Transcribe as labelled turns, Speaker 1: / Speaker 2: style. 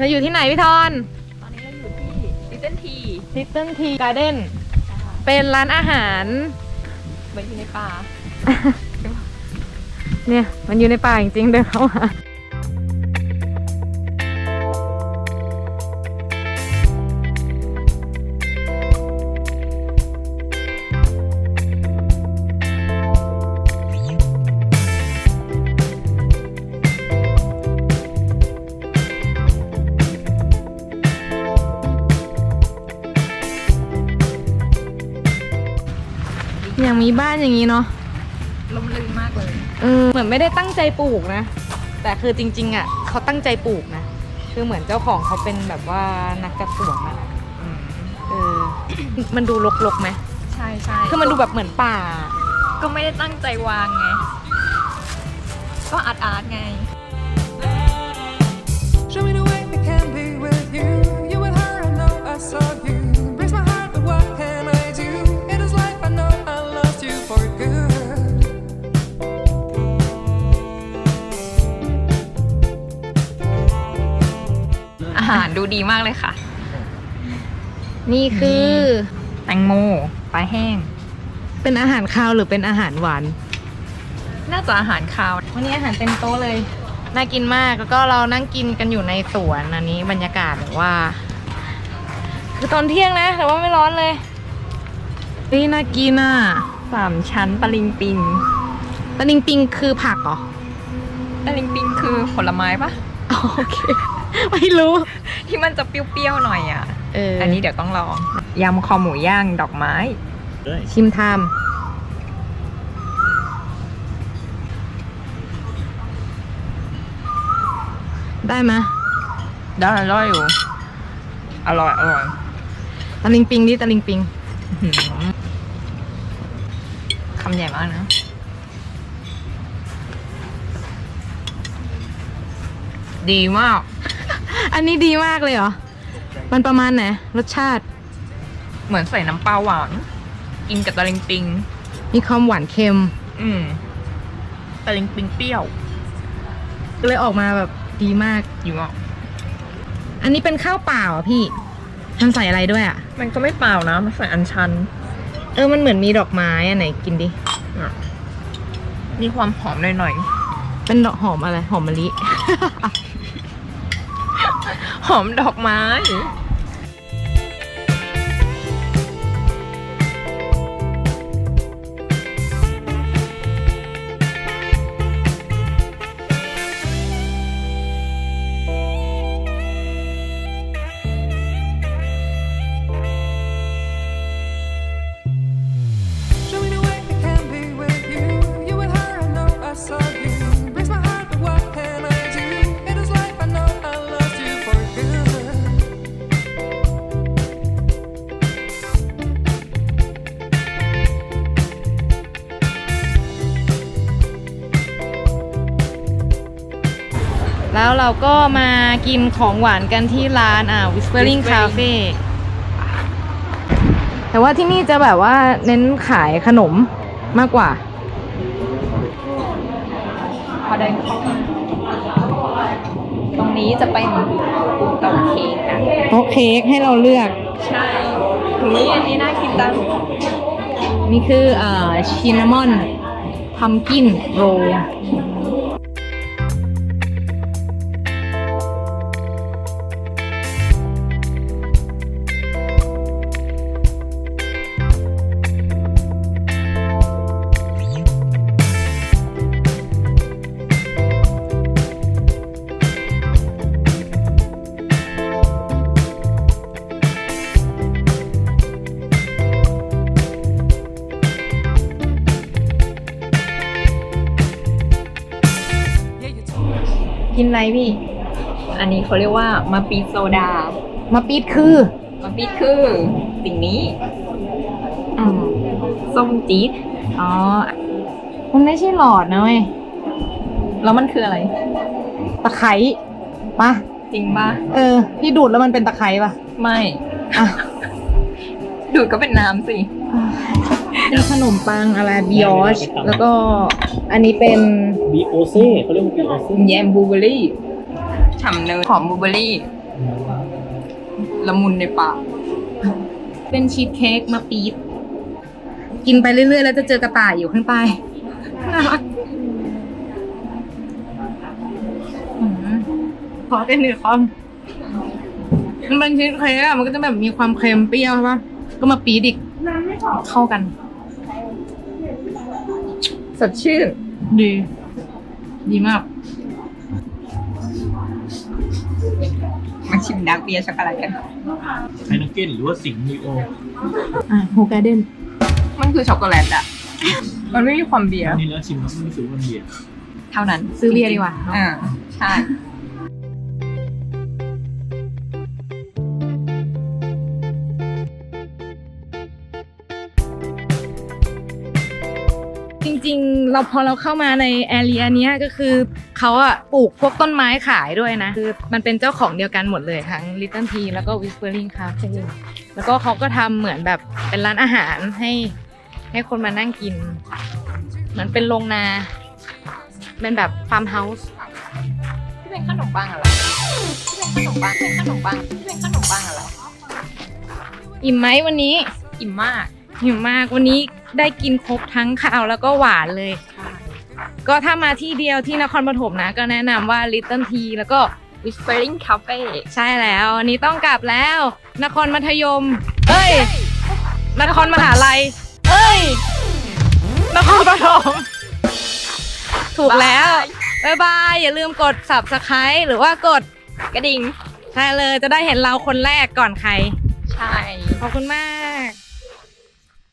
Speaker 1: เราอยู่ที่ไหนพี่ทอน
Speaker 2: ตอนนี้เราอยู่ที่ลิตเติ้ลที
Speaker 1: Little Tea Garden เป็นร้านอาหาร
Speaker 2: ไปอยู่ในป่า
Speaker 1: เนี่ย มันอยู่ในป่าจริงๆเดินเข้ามา มีบ้านอย่างนี้เนาะ
Speaker 2: ลมลื่นมากเลย
Speaker 1: เออเหมือนไม่ได้ตั้งใจปลูกนะ แต่คือจริง ๆอะเขาตั้งใจปลูกนะคือเหมือนเจ้าของเขาเป็นแบบว่านักกระสวนอะเออ มันดูรกๆไหม
Speaker 2: ใช่ใช่
Speaker 1: คือมันดูแบบเหมือนป่า
Speaker 2: ก็ไม่ได้ตั้งใจวางไง ก็อาร์ตอาร์ตไงาหารดูดีมากเลยค่ะ
Speaker 1: นี่คือ
Speaker 2: แตงโมปลาแห้ง
Speaker 1: เป็นอาหารคาวหรือเป็นอาหารหวาน
Speaker 2: น่าจะอาหารคาว
Speaker 1: วันนี้อาหารเต็มโต๊ะเลย น่ากินมากแล้วก็เรานั่งกินกันอยู่ในสวนอันนี้บรรยากาศแบบว่า คือตอนเที่ยงนะ แต่ว่าไม่ร้อนเลยนี่น่ากินอะ
Speaker 2: สามชั้นตะลิงปิง
Speaker 1: ตะลิงปิงคือผักเหรอ
Speaker 2: ตะลิงปิงคือผลไม้ปะ
Speaker 1: อ๋อโอเค ไม่รู้
Speaker 2: ที่มันจะเปรี้ยวๆหน่อยอะ
Speaker 1: เออ
Speaker 2: อั
Speaker 1: อั
Speaker 2: นนี้เดี๋ยวต้องลองยำคอหมูย่างดอกไม้
Speaker 1: ชิมทามได้ไหมย
Speaker 2: ได้อร่อยอยู่ อร่อยอร่อย
Speaker 1: ตะลิงปิงดิตะลิงปิง
Speaker 2: อื้อหือคำใหญ่มากนะดีมาก
Speaker 1: อันนี้ดีมากเลยเหรอ มันประมาณไหน รสชาติ
Speaker 2: เหมือนใส่น้ำปลาหวาน กินกับตะลิงปิง
Speaker 1: มีความหวานเค็ม
Speaker 2: อืมตะลิงปิงเปรี้ยว
Speaker 1: ก็เลยออกมาแบบดีมาก
Speaker 2: อยู่อะ
Speaker 1: อันนี้เป็นข้าวเปล่าอะพี่มันใส่อะไรด้วยอะ
Speaker 2: มันก็ไม่เปล่านะ มันใส่อัญชัน
Speaker 1: เออ มันเหมือนมีดอกไม้อันไหนกินดิ
Speaker 2: อะมีความหอมหน่อย
Speaker 1: เป็นดอกหอมอะไร หอมมะลิ
Speaker 2: ๆห อมดอกไม้
Speaker 1: แล้วเราก็มากินของหวานกันที่ร้านอ่า Whispering Cafe แต่ว่าที่นี่จะแบบว่าเน้นขายขนมมากกว่า
Speaker 2: พอเดินเข้ามาตรงนี้จะเป็นเตาเค้กนะ
Speaker 1: โต๊ะเค้กให้เราเลือก
Speaker 2: ใช่นี่อันนี้น่ากินจัง
Speaker 1: นี่คือเอ่อชินนามอนพัมกินโร กินอะไรพี่
Speaker 2: อันนี้เขาเรียกว่ามาปีโซดา
Speaker 1: มาปีดคือ
Speaker 2: มาปีคือสิ่งนี้
Speaker 1: อืม
Speaker 2: ส้มจี๊ด
Speaker 1: อ๋อ มันไม่ใช่หลอดนะเว้ย
Speaker 2: แล้วมันคืออะไร
Speaker 1: ตะไคร้ปะ
Speaker 2: จริงปะ
Speaker 1: เออพี่ดูดแล้วมันเป็นตะไคร้ปะ
Speaker 2: ไม่
Speaker 1: อะ
Speaker 2: ดูดก็เป็นน้ำสิ
Speaker 1: มีขนมปังอะไรบิออชแล้วก็อันนี้เป็น
Speaker 3: บีโอเซ่เขาเรียกว่าบีโอเซ่
Speaker 2: แยมบลูเบอร์รี่ฉ่ำเนยหอมบลูเบอร์รี่ละมุนในปาก
Speaker 1: เป็นชีสเค้กมาปี๊ดกินไปเรื่อยๆ แล้วจะเจอกระต่ายอยู่ข้างใต้น่ารักอืมขอเป็นหนึ่งคำมันเป็นชีสเค้กอะมันก็จะแบบมีความเค็มเปรี้ยวใช่ปะก็มาปี๊ดอีกเข้ากัน
Speaker 2: สดชื่น
Speaker 1: ดี ดีมาก
Speaker 2: มาชิมดาร์กเบียร์ช็อกโกแลตกัน
Speaker 3: ไฮนักเก้นหรือว่าสิงห์นีโอ
Speaker 1: อะโฮการ์เด้น
Speaker 2: มันคือช็อกโกแลตอะ มันไม่มีความเบียร์
Speaker 3: อันนี้แล้วชิมแล้วไม่รู้สึกว่ามันเบียร์
Speaker 2: เท่านั้น
Speaker 1: ซื้อเบียร์ดีกว่าเนอะ
Speaker 2: อ่า ใช่
Speaker 1: เราพอเราเข้ามาในแอเรียเนี้ยก็คือเขาอะปลูกพวกต้นไม้ขายด้วยนะ คือมันเป็นเจ้าของเดียวกันหมดเลยทั้ง Little Tea แล้วก็ Whispering Cafe แล้วก็เขาก็ทำเหมือนแบบเป็นร้านอาหารให้ให้คนมานั่งกิน เหมือนเป็นโรงนาเป็นแบบฟาร์มเฮาส์
Speaker 2: ที่เป็นขนมปังอะไรที่เป็นขนมปังที่เป็นขนมปังที่เป็นขนมปังอะไร
Speaker 1: อิ่มไหมวันนี้
Speaker 2: อิ่มมาก
Speaker 1: หิวมากวันนี้ ได้กินครบทั้งข้าวแล้วก็หวานเลยก็ถ้ามาที่เดียวที่นครปฐมนะ ก็แนะนำว่า Little Tea แล้วก็
Speaker 2: Whispering Cafe
Speaker 1: ใช่แล้วอันนี้ต้องกลับแล้ว นครมัธยม เอ้ย นครมหาลัย เอ้ย นครปฐมถูกแล้ว บ๊ายบาย อย่าลืมกด subscribe หรือว่ากด
Speaker 2: กระดิ่ง
Speaker 1: ใช่เลยจะได้เห็นเราคนแรกก่อนใคร
Speaker 2: ใช่
Speaker 1: ขอบคุณมาก